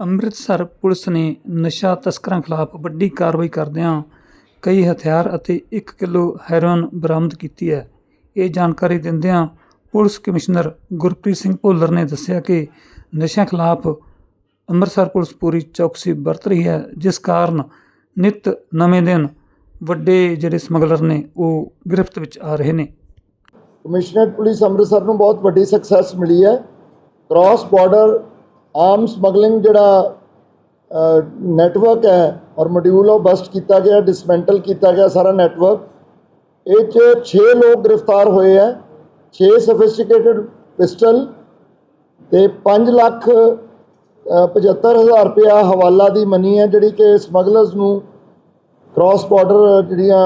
Amritsar police ਨੇ ਨਸ਼ਾ ਤਸਕਰਾਂ ਖਿਲਾਫ ਵੱਡੀ ਕਾਰਵਾਈ ਕਰਦਿਆਂ ਕਈ ਹਥਿਆਰ ਅਤੇ 1 ਕਿਲੋ ਹੈਰੋਇਨ ਬਰਾਮਦ ਕੀਤੀ ਹੈ। ਇਹ ਜਾਣਕਾਰੀ ਦਿੰਦਿਆਂ ਪੁਲਿਸ ਕਮਿਸ਼ਨਰ ਗੁਰਪ੍ਰੀਤ ਸਿੰਘ ਭੋਲਰ ਨੇ ਦੱਸਿਆ ਕਿ ਨਸ਼ਿਆਂ ਖਿਲਾਫ ਅੰਮ੍ਰਿਤਸਰ ਪੁਲਿਸ ਪੂਰੀ ਚੌਕਸੀ ਵਰਤ ਰਹੀ ਹੈ, ਜਿਸ ਕਾਰਨ ਨਿਤ ਨਵੇਂ ਦਿਨ ਵੱਡੇ ਜਿਹੜੇ ਸਮਗਲਰ ਨੇ, ਉਹ ਗ੍ਰਿਫਤ ਵਿੱਚ ਆ ਰਹੇ ਨੇ। ਕਮਿਸ਼ਨਰੇਟ ਪੁਲਿਸ ਅੰਮ੍ਰਿਤਸਰ ਨੂੰ ਬਹੁਤ ਵੱਡੀ ਸਕਸੈਸ ਮਿਲੀ ਹੈ। ਕ੍ਰਾਸ ਬਾਰਡਰ ਆਮ ਸਮਗਲਿੰਗ ਜਿਹੜਾ ਨੈਟਵਰਕ ਹੈ ਔਰ ਮੋਡਿਊਲ ਉਹ ਬਸਟ ਕੀਤਾ ਗਿਆ ਡਿਸਮੈਂਟਲ ਕੀਤਾ ਗਿਆ ਸਾਰਾ ਨੈਟਵਰਕ ਇਹ 'ਚ 6 ਲੋਕ ਗ੍ਰਿਫਤਾਰ ਹੋਏ ਹੈ 6 ਸੋਫਿਸਟੀਕੇਟਡ ਪਿਸਟਲ ਤੇ 5 ਲੱਖ ਅ, 75000 ਰੁਪਇਆ ਹਵਾਲਾ ਦੀ ਮਨੀ ਹੈ ਜਿਹੜੀ ਕਿ ਸਮਗਲਰਸ ਨੂੰ ਕ੍ਰਾਸ ਬਾਰਡਰ ਜਿਹੜੀਆਂ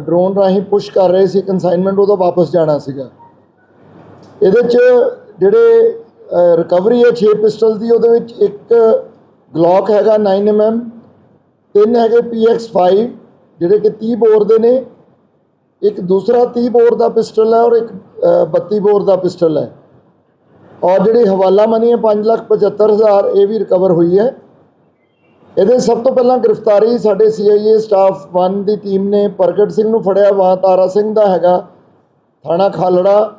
ਡਰੋਨ ਰਾਹੀਂ ਪੁਸ਼ ਕਰ ਰਹੇ ਸੀ ਕਨਸਾਈਨਮੈਂਟ ਉਹਦਾ ਵਾਪਸ ਜਾਣਾ ਸੀਗਾ। ਇਹਦੇ ਚ ਜਿਹੜੇ ਰਿਕਵਰੀ ਹੈ 6 ਪਿਸਟਲ ਦੀ ਉਹਦੇ ਵਿੱਚ ਇੱਕ ਗਲੌਕ ਹੈਗਾ 9mm ਤਿੰਨ ਹੈਗੇ PX5 ਜਿਹੜੇ ਕਿ 30 ਬੋਰ ਦੇ ਨੇ। ਇੱਕ ਦੂਸਰਾ 30 ਬੋਰ ਦਾ ਪਿਸਟਲ ਹੈ ਔਰ ਇੱਕ ਅ, 32 ਬੋਰ ਦਾ ਪਿਸਟਲ ਹੈ। ਔਰ ਜਿਹੜੀ ਹਵਾਲਾ ਮਨੀ ਹੈ 575000 ਇਹ ਵੀ ਰਿਕਵਰ ਹੋਈ ਹੈ। ਇਹਦੇ ਸਭ ਤੋਂ ਪਹਿਲਾਂ ਗ੍ਰਿਫਤਾਰੀ ਸਾਡੇ CIA ਸਟਾਫ 1 ਦੀ ਟੀਮ ਨੇ। ਪ੍ਰਗਟ ਸਿੰਘ ਨੂੰ ਫੜਿਆ ਵਾਂ ਤਾਰਾ ਸਿੰਘ ਦਾ ਹੈਗਾ ਥਾਣਾ ਖਾਲੜਾ।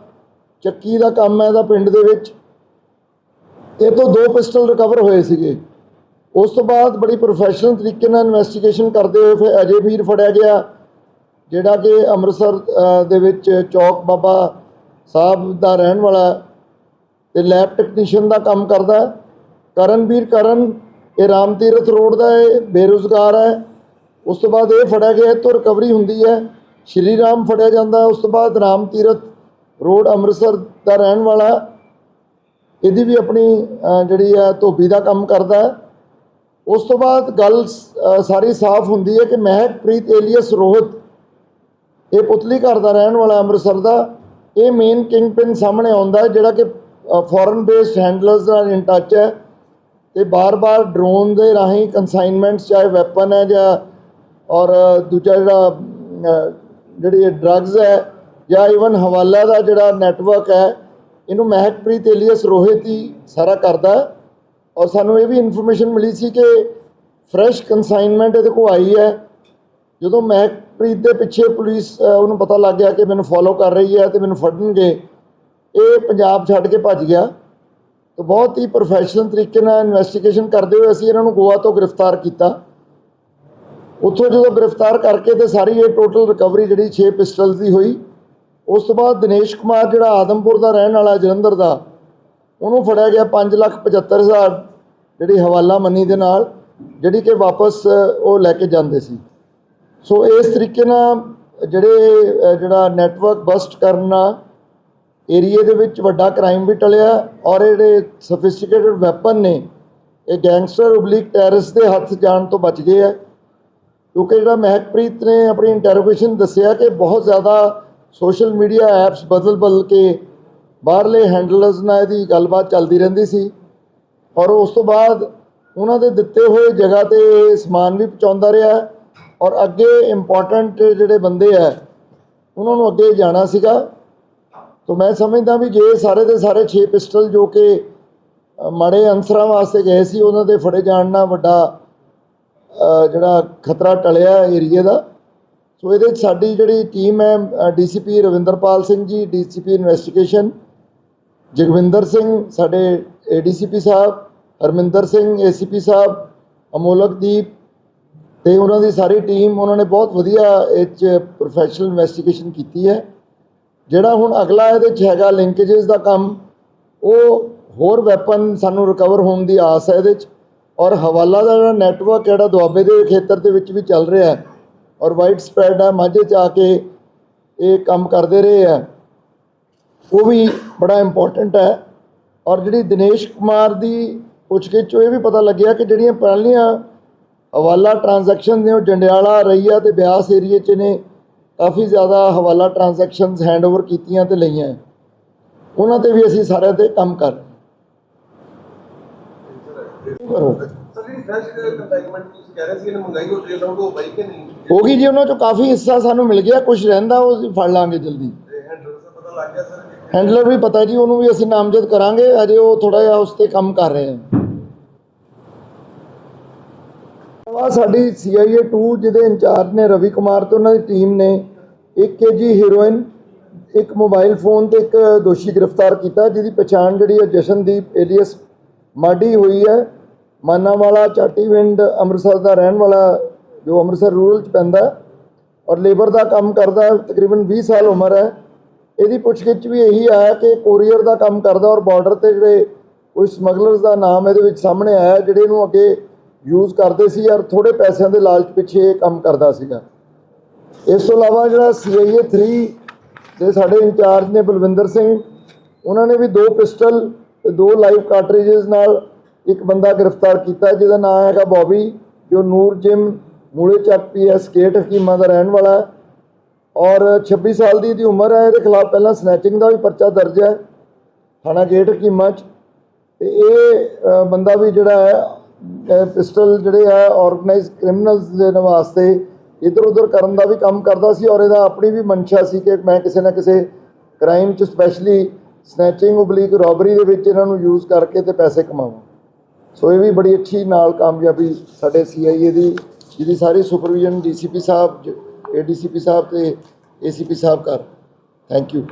ਚੱਕੀ ਦਾ ਕੰਮ ਹੈ ਇਹਦਾ ਪਿੰਡ ਦੇ ਵਿੱਚ। ਇਹ ਤੋਂ ਦੋ ਪਿਸਟਲ ਰਿਕਵਰ ਹੋਏ ਸੀਗੇ। ਉਸ ਤੋਂ ਬਾਅਦ ਬੜੀ ਪ੍ਰੋਫੈਸ਼ਨਲ ਤਰੀਕੇ ਨਾਲ ਇਨਵੈਸਟੀਗੇਸ਼ਨ ਕਰਦੇ ਹੋਏ ਫਿਰ ਅਜੇ ਵੀਰ ਫੜਿਆ ਗਿਆ, ਜਿਹੜਾ ਕਿ ਅੰਮ੍ਰਿਤਸਰ ਦੇ ਵਿੱਚ ਚੌਕ ਬਾਬਾ ਸਾਹਿਬ ਦਾ ਰਹਿਣ ਵਾਲਾ ਹੈ ਤੇ ਲੈਬ ਟੈਕਨੀਸ਼ੀਅਨ ਦਾ ਕੰਮ ਕਰਦਾ। ਹੈ ਕਰਨਵੀਰ ਕਰਨ, ਇਹ ਰਾਮ ਤੀਰਥ ਰੋਡ ਦਾ ਇਹ ਬੇਰੁਜ਼ਗਾਰ ਹੈ। ਉਸ ਤੋਂ ਬਾਅਦ ਇਹ ਫੜਿਆ ਗਿਆ, ਇਹ ਤੋਂ ਰਿਕਵਰੀ ਹੁੰਦੀ ਹੈ। ਸ਼੍ਰੀ ਰਾਮ ਫੜਿਆ ਜਾਂਦਾ, ਉਸ ਤੋਂ ਬਾਅਦ ਰਾਮ ਤੀਰਥ ਰੋਡ ਅੰਮ੍ਰਿਤਸਰ ਦਾ ਰਹਿਣ ਵਾਲਾ ਇਹਦੀ ਵੀ ਆਪਣੀ ਜਿਹੜੀ ਹੈ ਧੋਬੀ ਦਾ ਕੰਮ ਕਰਦਾ ਹੈ। ਉਸ ਤੋਂ ਬਾਅਦ ਗੱਲ ਸਾਰੀ ਸਾਫ਼ ਹੁੰਦੀ ਹੈ ਕਿ ਮਹਿਕਪ੍ਰੀਤ ਏਲੀਅਸ ਰੋਹਿਤ, ਇਹ ਪੁਤਲੀ ਘਰ ਦਾ ਰਹਿਣ ਵਾਲਾ ਅੰਮ੍ਰਿਤਸਰ ਦਾ, ਇਹ ਮੇਨ ਕਿੰਗਪਿਨ ਸਾਹਮਣੇ ਆਉਂਦਾ ਜਿਹੜਾ ਕਿ ਫੋਰਨ ਬੇਸਡ ਹੈਂਡਲਰਸ ਨਾਲ ਇਨ ਟੱਚ ਹੈ ਤੇ ਬਾਰ-ਬਾਰ ਡਰੋਨ ਦੇ ਰਾਹੀਂ ਕਨਸਾਈਨਮੈਂਟਸ ਚਾਹੇ ਵੈਪਨ ਹੈ ਜਾਂ, ਔਰ, ਦੂਜਾ ਜਿਹੜਾ ਜਿਹੜੀ ਡਰੱਗਸ ਹੈ ਜਾਂ ਇਵਨ ਹਵਾਲਾ ਦਾ ਜਿਹੜਾ ਨੈਟਵਰਕ ਹੈ ਇਹਨੂੰ ਮਹਿਕਪ੍ਰੀਤ ਏਲੀਅਸ ਰੋਹਿਤ ਹੀ ਸਾਰਾ ਕਰਦਾ ਔਰ ਸਾਨੂੰ ਇਹ ਵੀ ਇਨਫੋਰਮੇਸ਼ਨ ਮਿਲੀ ਸੀ ਕਿ ਫਰੈਸ਼ ਕਨਸਾਈਨਮੈਂਟ ਇਹਦੇ ਕੋਲ ਆਈ ਹੈ। ਜਦੋਂ ਮਹਿਕਪ੍ਰੀਤ ਦੇ ਪਿੱਛੇ ਪੁਲਿਸ ਉਹਨੂੰ ਪਤਾ ਲੱਗ ਗਿਆ ਕਿ ਮੈਨੂੰ ਫੋਲੋ ਕਰ ਰਹੀ ਹੈ ਤੇ ਮੈਨੂੰ ਫੜਨਗੇ, ਇਹ ਪੰਜਾਬ ਛੱਡ ਕੇ ਭੱਜ ਗਿਆ। ਤਾਂ ਬਹੁਤ ਹੀ ਪ੍ਰੋਫੈਸ਼ਨਲ ਤਰੀਕੇ ਨਾਲ ਇਨਵੈਸਟੀਗੇਸ਼ਨ ਕਰਦੇ ਹੋਏ ਅਸੀਂ ਇਹਨਾਂ ਨੂੰ ਗੋਆ ਤੋਂ ਗ੍ਰਿਫਤਾਰ ਕੀਤਾ। ਉੱਥੋਂ ਜਦੋਂ ਗ੍ਰਿਫਤਾਰ ਕਰਕੇ ਤੇ ਸਾਰੀ ਇਹ ਟੋਟਲ ਰਿਕਵਰੀ ਜਿਹੜੀ 6 ਪਿਸਟਲਸ ਦੀ ਹੋਈ ਉਸ ਤੋਂ ਬਾਅਦ ਦਿਨੇਸ਼ ਕੁਮਾਰ ਜਿਹੜਾ ਆਦਮਪੁਰ ਦਾ ਰਹਿਣ ਵਾਲਾ ਜਲੰਧਰ ਦਾ, ਉਹਨੂੰ ਫੜਿਆ ਗਿਆ 575000 ਜਿਹੜੀ ਹਵਾਲਾ ਮੰਨੀ ਦੇ ਨਾਲ, ਜਿਹੜੀ ਕਿ ਵਾਪਸ ਉਹ ਲੈ ਕੇ ਜਾਂਦੇ ਸੀ। ਸੋ ਇਸ ਤਰੀਕੇ ਨਾਲ ਜਿਹੜੇ ਜਿਹੜਾ ਨੈਟਵਰਕ ਬਸਟ ਕਰਨਾ ਏਰੀਏ ਦੇ ਵਿੱਚ ਵੱਡਾ ਕ੍ਰਾਈਮ ਵੀ ਟਲਿਆ ਔਰ ਇਹ ਜਿਹੜੇ ਸਫਿਸਟੀਕੇਟਡ ਵੈਪਨ ਨੇ, ਇਹ ਗੈਂਗਸਟਰ ਉਬਲੀਕ ਟੈਰਰਿਸ ਦੇ ਹੱਥ ਜਾਣ ਤੋਂ ਬਚ ਗਏ ਹੈ ਕਿਉਂਕਿ ਜਿਹੜਾ ਮਹਿਕਪ੍ਰੀਤ ਨੇ ਆਪਣੀ ਇੰਟਰੋਗੇਸ਼ਨ ਦੱਸਿਆ ਕਿ ਬਹੁਤ ਜ਼ਿਆਦਾ ਸੋਸ਼ਲ ਮੀਡੀਆ ਐਪਸ ਬਦਲ ਬਦਲ ਕੇ ਬਾਹਰਲੇ ਹੈਂਡਲਰਸ ਨਾਲ ਇਹਦੀ ਗੱਲਬਾਤ ਚੱਲਦੀ ਰਹਿੰਦੀ ਸੀ। ਔਰ ਉਸ ਤੋਂ ਬਾਅਦ ਉਹਨਾਂ ਦੇ ਦਿੱਤੇ ਹੋਏ ਜਗ੍ਹਾ ਤੇ ਸਮਾਨ ਵੀ ਪਹੁੰਚਾਉਂਦਾ ਰਿਹਾ ਔਰ ਅੱਗੇ ਇੰਪੋਰਟੈਂਟ ਜਿਹੜੇ ਬੰਦੇ ਆ, ਉਹਨਾਂ ਨੂੰ ਅੱਗੇ ਜਾਣਾ ਸੀਗਾ। ਤੋ ਮੈਂ ਸਮਝਦਾ ਵੀ ਜੇ ਸਾਰੇ ਦੇ ਸਾਰੇ 6 ਪਿਸਟਲ ਜੋ ਕਿ ਮਾੜੇ ਅਨਸਰਾਂ ਵਾਸਤੇ ਗਏ ਸੀ, ਉਹਨਾਂ ਦੇ ਫੜੇ ਜਾਣ ਨਾਲ ਵੱਡਾ ਜਿਹੜਾ ਖਤਰਾ ਟਲਿਆ ਏਰੀਏ ਦਾ ਸੋ ਇਹਦੇ 'ਚ ਸਾਡੀ ਜਿਹੜੀ ਟੀਮ ਹੈ DCP Ravinderpal Singh ji DCP investigation Jagwinder Singh ਸਾਡੇ ਏਡੀਸੀਪੀ ਸਾਹਿਬ, ਹਰਮਿੰਦਰ ਸਿੰਘ ਏਸੀਪੀ ਸਾਹਿਬ ਅਮੋਲਕਦੀਪ ਤੇ ਉਹਨਾਂ ਦੀ ਸਾਰੀ ਟੀਮ ਉਹਨਾਂ ਨੇ ਬਹੁਤ ਵਧੀਆ ਇਹ 'ਚ ਪ੍ਰੋਫੈਸ਼ਨਲ ਇਨਵੈਸਟੀਗੇਸ਼ਨ ਕੀਤੀ ਹੈ। ਜਿਹੜਾ ਹੁਣ ਅਗਲਾ ਇਹਦੇ 'ਚ ਹੈਗਾ ਲਿੰਕੇजेस ਦਾ ਕੰਮ, ਉਹ ਹੋਰ ਵੈਪਨ ਸਾਨੂੰ ਰਿਕਵਰ ਹੋਣ ਦੀ ਆਸ ਹੈ ਇਹਦੇ 'ਚ। ਔਰ ਹਵਾਲਾ ਦਾ ਜਿਹੜਾ ਨੈਟਵਰਕ ਜਿਹੜਾ ਦੁਆਬੇ ਦੇ ਖੇਤਰ ਦੇ ਵਿੱਚ ਵੀ ਚੱਲ ਰਿਹਾ ਹੈ ਔਰ ਵਾਈਡ ਸਪਰੈਡ ਹੈ, ਮਾਝੇ 'ਚ ਆ ਕੇ ਇਹ ਕੰਮ ਕਰਦੇ ਰਹੇ ਆ ਉਹ ਵੀ ਬੜਾ ਇੰਪੋਰਟੈਂਟ ਹੈ। ਔਰ ਜਿਹੜੀ ਦਿਨੇਸ਼ ਕੁਮਾਰ ਦੀ ਪੁੱਛਗਿੱਛ ਚੋਂ ਇਹ ਵੀ ਪਤਾ ਲੱਗਿਆ ਕਿ ਜਿਹੜੀਆਂ ਪਹਿਲੀਆਂ ਹਵਾਲਾ ਟ੍ਰਾਂਜੈਕਸ਼ਨ ਨੇ, ਉਹ ਜੰਡਿਆਲਾ ਰਈਆ ਤੇ ਬਿਆਸ ਏਰੀਏ 'ਚ ਨੇ, ਕਾਫੀ ਜ਼ਿਆਦਾ ਹਵਾਲਾ ਟ੍ਰਾਂਜੈਕਸ਼ਨਸ ਹੈਂਡਓਵਰ ਕੀਤੀਆਂ ਤੇ ਲਈਆਂ ਉਹਨਾਂ ਤੇ ਵੀ ਅਸੀਂ ਸਾਰਿਆਂ ਤੇ ਕੰਮ ਕਰ ਰਹੇ ਹਾਂ। ਹੋ ਗਈ ਜੀ ਉਹਨਾਂ ਚੋਂ ਕਾਫੀ ਹਿੱਸਾ ਸਾਨੂੰ ਮਿਲ ਗਿਆ ਕੁਝ ਰਹਿੰਦਾ ਉਹ ਫੜ ਲਾਂਗੇ ਜਲਦੀ। ਹੈਂਡਲਰ ਵੀ ਪਤਾ ਜੀ ਉਹਨੂੰ ਵੀ ਅਸੀਂ ਨਾਮਜ਼ਦ ਕਰਾਂਗੇ ਅਜੇ ਉਹ ਥੋੜਾ ਜਿਹਾ ਉਸ ਤੇ ਕੰਮ ਕਰ ਰਹੇ ਹਨ ਵਾ ਸਾਡੀ CIA 2 ਜਿਹਦੇ ਇੰਚਾਰਜ ਨੇ ਰਵੀ ਕੁਮਾਰ ਤੇ ਉਹਨਾਂ ਦੀ ਟੀਮ ਨੇ 1 ਕੇਜੀ ਹੀਰੋਇਨ ਇੱਕ ਮੋਬਾਈਲ ਫੋਨ ਤੇ ਇੱਕ ਦੋਸ਼ੀ ਗ੍ਰਿਫਤਾਰ ਕੀਤਾ ਜਿਹਦੀ ਪਛਾਣ ਜਿਹੜੀ ਹੈ ਜਸ਼ਨਦੀਪ ਏਲੀਅਸ ਮਾਡੀ ਹੋਈ ਹੈ। ਮਾਨਾਵਾਲਾ, ਚਾਟੀਵਿੰਡ ਅੰਮ੍ਰਿਤਸਰ ਦਾ ਰਹਿਣ ਵਾਲਾ ਜੋ ਅੰਮ੍ਰਿਤਸਰ ਰੂਰਲ ਚ ਪੈਂਦਾ ਔਰ ਲੇਬਰ ਦਾ ਕੰਮ ਕਰਦਾ ਤਕਰੀਬਨ 20 ਸਾਲ ਉਮਰ ਹੈ। ਇਹਦੀ ਪੁੱਛਗਿੱਛ ਵੀ ਇਹੀ ਆਇਆ ਕਿ ਕੋਰੀਅਰ ਦਾ ਕੰਮ ਕਰਦਾ ਔਰ ਬਾਰਡਰ ਤੇ ਜਿਹੜੇ ਕੋਈ ਸਮਗਲਰਸ ਦਾ ਨਾਮ ਇਹਦੇ ਵਿੱਚ ਸਾਹਮਣੇ ਆਇਆ, ਜਿਹੜੇ ਇਹਨੂੰ ਅੱਗੇ ਯੂਜ਼ ਕਰਦੇ ਸੀ ਔਰ ਥੋੜੇ ਪੈਸਿਆਂ ਦੇ ਲਾਲਚ ਪਿੱਛੇ ਇਹ ਕੰਮ ਕਰਦਾ ਸੀਗਾ। ਇਸ ਤੋਂ ਇਲਾਵਾ ਜਿਹੜਾ CIA 3 ਦੇ ਸਾਡੇ ਇੰਚਾਰਜ ਨੇ ਬਲਵਿੰਦਰ ਸਿੰਘ, ਉਹਨਾਂ ਨੇ ਵੀ ਦੋ ਪਿਸਟਲ ਤੇ ਦੋ ਲਾਈਵ ਕਾਰਟ੍ਰਿਜਸ ਨਾਲ ਇੱਕ ਬੰਦਾ ਗ੍ਰਿਫਤਾਰ ਕੀਤਾ, ਜਿਹਦਾ ਨਾਮ ਹੈਗਾ ਬੌਬੀ, ਜੋ ਨੂਰ ਜਿਮ, ਮੂਲੇ ਚੱਕ ਪੀਐਸ ਗੇਟ ਹਕੀਮਾਂ ਦਾ ਰਹਿਣ ਵਾਲਾ ਹੈ। ਔਰ 26 ਸਾਲ ਦੀ ਇਹਦੀ ਉਮਰ ਹੈ, ਇਹਦੇ ਖਿਲਾਫ ਪਹਿਲਾਂ ਸਨੈਚਿੰਗ ਦਾ ਵੀ ਪਰਚਾ ਦਰਜ ਹੈ, ਥਾਣਾ ਗੇਟ ਹਕੀਮਾਂ 'ਚ। ਤੇ ਇਹ ਬੰਦਾ ਵੀ ਜਿਹੜਾ ਹੈ ਪਿਸਟਲ ਜਿਹੜੇ ਹੈ ਆਰਗੇਨਾਈਜ਼ ਕ੍ਰਿਮੀਨਲਸ ਦੇ ਵਾਸਤੇ ਇਧਰ ਉਧਰ ਕਰਨ ਦਾ ਵੀ ਕੰਮ ਕਰਦਾ ਸੀ ਔਰ ਇਹਦਾ ਆਪਣੀ ਵੀ ਮਨਸ਼ਾ ਸੀ ਕਿ ਮੈਂ ਕਿਸੇ ਨਾ ਕਿਸੇ ਕ੍ਰਾਈਮ 'ਚ ਸਪੈਸ਼ਲੀ ਸਨੈਚਿੰਗ ਉਬਲੀਕ ਰੋਬਰੀ ਦੇ ਵਿੱਚ ਇਹਨਾਂ ਨੂੰ ਯੂਜ਼ ਕਰਕੇ ਤੇ ਪੈਸੇ ਕਮਾਵਾਂ। ਸੋ ਇਹ ਵੀ ਬੜੀ ਅੱਛੀ ਨਾਲ ਕਾਮਯਾਬੀ ਸਾਡੇ ਸੀਆਈਏ ਦੀ, ਜਿਹਦੀ ਸਾਰੀ ਸੁਪਰਵੀਜ਼ਨ ਡੀਸੀਪੀ ਸਾਹਿਬ ਏਡੀਸੀਪੀ ਸਾਹਿਬ ਤੇ ਏਸੀਪੀ ਸਾਹਿਬ ਕਰ ਥੈਂਕ ਯੂ